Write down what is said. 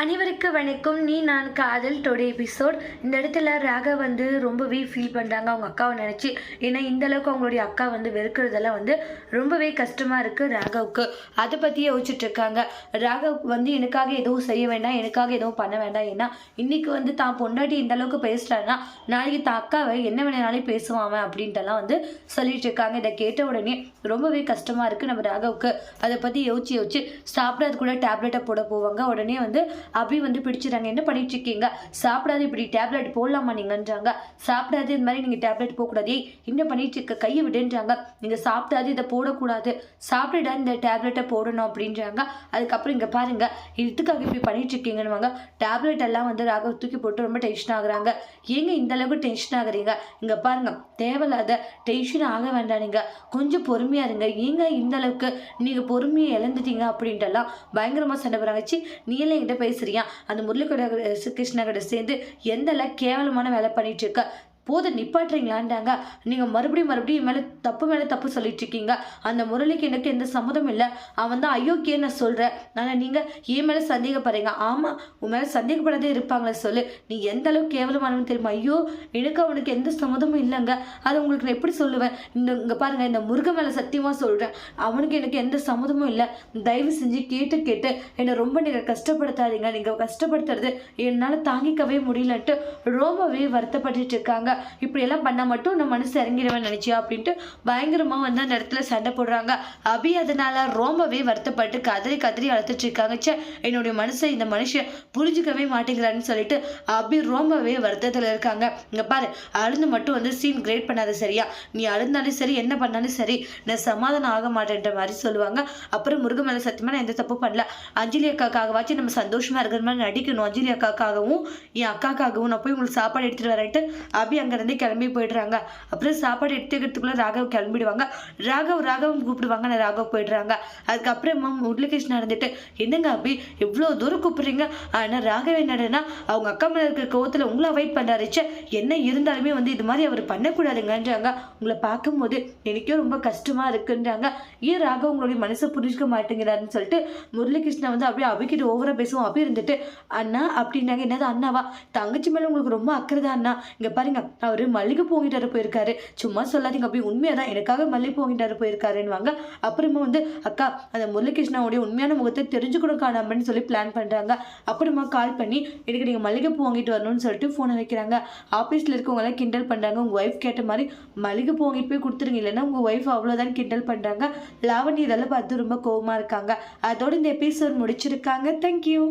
அனைவருக்கு வணக்கம். நீ நான் காதல் டொடே எபிசோட் இந்த இடத்துல ராகா வந்து ரொம்பவே ஃபீல் பண்ணுறாங்க அவங்க அக்காவை நினச்சி. ஏன்னா இந்த அளவுக்கு அவங்களுடைய அக்கா வந்து வெறுக்கிறதெல்லாம் வந்து ரொம்பவே கஷ்டமாக இருக்குது ராகவுக்கு. அதை பற்றி யோசிச்சுட்டு இருக்காங்க. வந்து எனக்காக எதுவும் செய்ய வேண்டாம். எனக்காக எதுவும் பண்ண வேண்டாம். ஏன்னா இன்றைக்கி வந்து தான் பொண்டாட்டி இந்த அளவுக்கு பேசுகிறான்னா நாளைக்கு தான் அக்காவை என்ன வேணாலும் பேசுவான் அப்படின்ட்டுலாம் வந்து சொல்லிட்டு இருக்காங்க. இதை கேட்ட உடனே ரொம்பவே கஷ்டமாக இருக்குது நம்ம ராகவுக்கு. அதை பற்றி யோசிச்சு யோசிச்சு சாப்பிடாது கூட டேப்லெட்டை போட போவாங்க. உடனே வந்து அப்படி வந்து பிடிச்சிடுறாங்க. என்ன பண்ணிட்டு இருக்கீங்க சாப்பிடாது இப்படி டேப்லெட் போடலாமா நீங்கன்றாங்க. சாப்பிடாது இந்த மாதிரி நீங்கள் டேப்லெட் போகக்கூடாது. ஏய் என்ன பண்ணிட்டு இருக்க கையை விடுன்றாங்க. நீங்கள் சாப்பிடாது இதை போடக்கூடாது. சாப்பிட்டுடா இந்த டேப்லெட்டை போடணும் அப்படின்றாங்க. அதுக்கப்புறம் இங்கே பாருங்க இதுக்காக இப்படி பண்ணிட்டு இருக்கீங்கன்னு டேப்லெட் எல்லாம் வந்து ராக தூக்கி போட்டு ரொம்ப டென்ஷன் ஆகுறாங்க. ஏங்க இந்த அளவுக்கு டென்ஷன் ஆகுறீங்க? இங்கே பாருங்க தேவையில்லாத டென்ஷன் ஆக வேண்டாம் நீங்கள் கொஞ்சம் பொறுமையாக இருங்க. ஏங்க இந்த அளவுக்கு நீங்கள் பொறுமையை இழந்துட்டீங்க அப்படின்ட்டுலாம் பயங்கரமாக சண்டை போகிறாங்க சி நீ எல்லாம் என்கிட்ட சரியா அந்த முரளிக்கோட கிருஷ்ணா கிட்ட சேர்ந்து எந்த கேவலமான வேலை பண்ணிட்டு இருக்க? போது நிப்பாட்டுறீங்களான்டாங்க நீங்கள் மறுபடியும் மறுபடியும் மேலே தப்பு மேலே தப்பு சொல்லிட்டு இருக்கீங்க அந்த முரளிக்கு எனக்கு எந்த சம்மதம் இல்லை. அவன் தான் அயோக்கியன்னு நான் சொல்கிறேன் ஆனால் நீங்கள் என் மேலே சந்தேகப்படுறீங்க. ஆமாம் உன் மேலே சந்தேகப்படாதே இருப்பாங்களே சொல்லு. நீ எந்த அளவுக்கு கேவலமானவன் தெரியுமா? ஐயோ எனக்கு அவனுக்கு எந்த சம்மதமும் இல்லைங்க. அதை உங்களுக்கு நான் எப்படி சொல்லுவேன்? இந்த இங்கே பாருங்கள் இந்த முருக மேலே சத்தியமாக சொல்கிறேன் அவனுக்கு எனக்கு எந்த சம்மதமும் இல்லை. தயவு செஞ்சு கேட்டு கேட்டு என்னை ரொம்ப நீங்கள் கஷ்டப்படுத்தாதீங்க. நீங்கள் கஷ்டப்படுத்துறது என்னால் தாங்கிக்கவே முடியலன்ட்டு ரொம்பவே வருத்தப்பட்டுட்டு இருக்காங்க. இப்படியெல்லாம் பண்ணால் மட்டும் நம்ம மனசு இறங்கிடுவேன் நினச்சியா அப்படின்ட்டு பயங்கரமாக வந்து அந்த இடத்துல சண்டை போடுறாங்க. அபி அதனால் ரொம்பவே வருத்தப்பட்டு கதறி கதறி அழுத்துட்டு இருக்காங்க. ச்சே என்னுடைய மனசை இந்த மனுஷன் புரிஞ்சுக்கவே மாட்டேங்கிறான்னு சொல்லிட்டு அபி ரொம்பவே வருத்தத்தில் இருக்காங்க. இங்கே பாரு அழுந்து மட்டும் வந்து சீன் கிரேட் பண்ணாத சரியா? நீ அழுந்தாலும் சரி என்ன பண்ணாலும் சரி நான் சமாதானம் ஆக மாட்டேன்ற மாதிரி சொல்லுவாங்க. அப்புறம் முருகன் மேலே சத்தியமாக நான் எந்த தப்பு பண்ணல. அஞ்சலி அக்காக்காகவாச்சும் நம்ம சந்தோஷமாக இருக்கிற மாதிரி நடிக்கணும். அஞ்சலி அக்காக்காகவும் என் அக்காக்காகவும் நான் போய் உங்களுக்கு சாப்பாடு எடுத்துகிட்டு வரேன்ட்டு அபி அங்கேருந்து கிளம்பி போயிடுறாங்க. அப்புறம் சாப்பாடு எடுத்துக்கிறதுக்குள்ளே ராகவ் கிளம்பிடுவாங்க. ராகவ் ராகவம் கூப்பிடுவாங்க. நான் ராகவ் போயிடுறாங்க. அதுக்கப்புறமா முருளிகிருஷ்ணா இருந்துட்டு என்னங்க அப்படி எவ்வளோ தூரம் கூப்பிடுறீங்க? ஆனால் ராகவ் என்னடனா அவங்க அக்கா மேலே இருக்கிற கோவத்தில் உங்களை அவாய்ட் பண்ணுறாரு என்ன இருந்தாலுமே வந்து இது மாதிரி அவர் பண்ணக்கூடாதுங்கன்றாங்க. உங்களை பார்க்கும்போது எனக்கே ரொம்ப கஷ்டமாக இருக்குன்றாங்க. ஏன் ராகவ் உங்களுடைய மனசை புரிஞ்சுக்க மாட்டேங்கிறாருன்னு சொல்லிட்டு முரளிகிருஷ்ணன் வந்து அப்படியே அவிக்கிட்டு ஓவராக பேசுவோம் அப்படியே இருந்துட்டு அண்ணா அப்படின்னாங்க. என்னது அண்ணாவா? தங்கச்சி மேலே உங்களுக்கு ரொம்ப அக்கறை தான் அண்ணா. இங்கே பாருங்க அவர் மல்லிகை வாங்கிட்டு போயிருக்காரு. சும்மா சொல்லாதீங்க அப்படி உண்மையாக தான் எனக்காக மல்லிகைப்பூ வாங்கிட்டு போயிருக்காருன்னுவாங்க. அப்புறமா வந்து அக்கா அந்த முரளிகிருஷ்ணாவுடைய உண்மையான முகத்தை தெரிஞ்சுக்கணும் காணாமன்னு சொல்லி பிளான் பண்ணுறாங்க அப்புறமா கால் பண்ணி எனக்கு நீங்கள் மல்லிகைப்பூ வாங்கிட்டு வரணும்னு சொல்லிட்டு ஃபோனை வைக்கிறாங்க. ஆஃபீஸில் இருக்கவங்களாம் கிண்டல் பண்ணுறாங்க உங்கள் ஒய்ஃப் கேட்ட மாதிரி மல்லிகைப்பூ வாங்கிட்டு போய் கொடுத்துருங்க இல்லைன்னா உங்கள் ஒய்ஃப் அவ்வளோதான் கிண்டல் பண்ணுறாங்க லாவணி இதெல்லாம் பார்த்து ரொம்ப கோவமாக இருக்காங்க. அதோட இந்த எபிசோட் முடிச்சிருக்காங்க. தேங்க்யூ